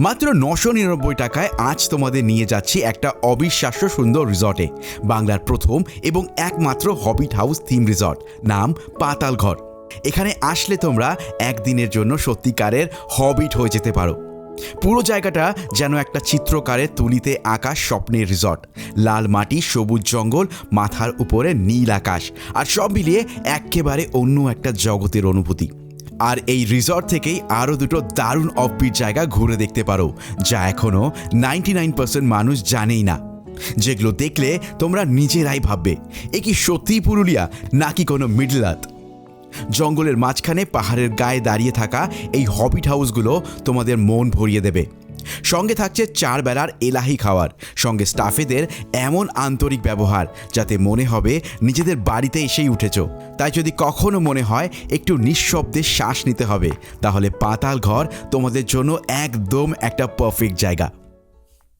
মাত্র নশো নিরানব্বই টাকায় আজ তোমাদের নিয়ে যাচ্ছি একটা অবিশ্বাস্য সুন্দর রিসর্টে, বাংলার প্রথম এবং একমাত্র হবিট হাউস থিম রিসর্ট নাম পাতাল ঘর এখানে আসলে তোমরা একদিনের জন্য সত্যিকারের হবিট হয়ে যেতে পারো। পুরো জায়গাটা যেন একটা চিত্রকারের তুলিতে আকাশ স্বপ্নের রিসর্ট। লাল মাটি, সবুজ জঙ্গল, মাথার উপরে নীল আকাশ, আর সব মিলিয়ে একেবারে অন্য একটা জগতের অনুভূতি। আর এই রিসর্ট থেকেই আরও দুটো দারুণ অফবিট জায়গা ঘুরে দেখতে পারো, যা এখনও নাইনটি নাইন পার্সেন্ট মানুষ জানেই না। যেগুলো দেখলে তোমরা নিজেরাই ভাববে, এ কি সত্যিই পুরুলিয়া নাকি কোনো মিডল আর্থ জঙ্গলের মাঝখানে পাহাড়ের গায়ে দাঁড়িয়ে থাকা এই হবিট হাউসগুলো তোমাদের মন ভরিয়ে দেবে। সঙ্গে থাকছে চার বেলার এলাহি খাওয়ার। সঙ্গে স্টাফেদের এমন আন্তরিক ব্যবহার, যাতে মনে হবে নিজেদের বাড়িতে এসেই উঠেছ। তাই যদি কখনও মনে হয় একটু নিঃশব্দে শ্বাস নিতে হবে, তাহলে পাতাল ঘর তোমাদের জন্য একদম একটা পারফেক্ট জায়গা।